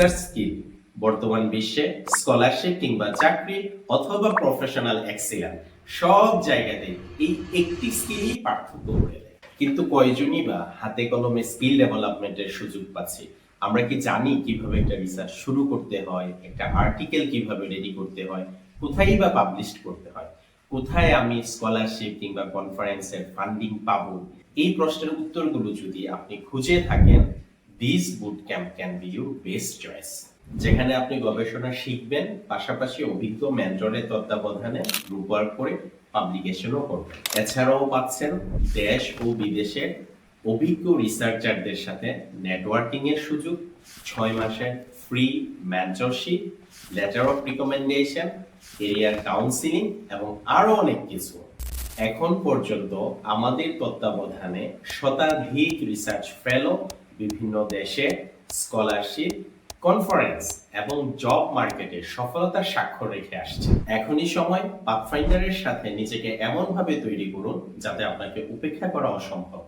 Research skill বর্তমান বিশ্বে scholarship কিংবা চাকরি অথবা প্রফেশনাল এক্সিলেন্স সব জায়গাতে এই একটি স্কিলই পার্থক্য করে কিন্তু কয়জনই বা হাতে কলমে স্কিল ডেভেলপমেন্টের সুযোগ পাচ্ছে? আমরা কি জানি কীভাবে একটা রিসার্চ শুরু করতে হয়, একটা আর্টিকেল কীভাবে রেডি করতে হয়, কোথায় বা পাবলিশ করতে হয়, কোথায় আমি স্কলারশিপ কিংবা কনফারেন্সের ফান্ডিং পাবো? এই প্রশ্নের উত্তরগুলো যদি আপনি খুঁজে থাকেন this boot camp can be your best choice যেখানে আপনি গবেষণা শিখবেন, পাশাপাশি অভিজ্ঞ মেন্টরের তত্ত্বাবধানে গ্রুপ ওয়ার্ক করে পাবলিকেশনও করবেন। এছাড়াও পাচ্ছেন দেশ ও বিদেশের অভিজ্ঞ রিসার্চারদের সাথে নেটওয়ার্কিং এর সুযোগ, ছয় মাসের free mentorship letter of recommendation এরিয়ার কাউন্সিলিং এবং আরও অনেক কিছু। এখন পর্যন্ত আমাদের তত্ত্বাবধানে শতাধিক রিসার্চ ফেলো বিভিন্ন দেশে স্কলারশিপ কনফারেন্স এবং জব মার্কেটে সফলতার স্বাক্ষর রেখে আসছে। এখনই সময় পাথফাইন্ডারের সাথে নিজেকে এমনভাবে তৈরি করুন যাতে আপনাকে উপেক্ষা করা অসম্ভব।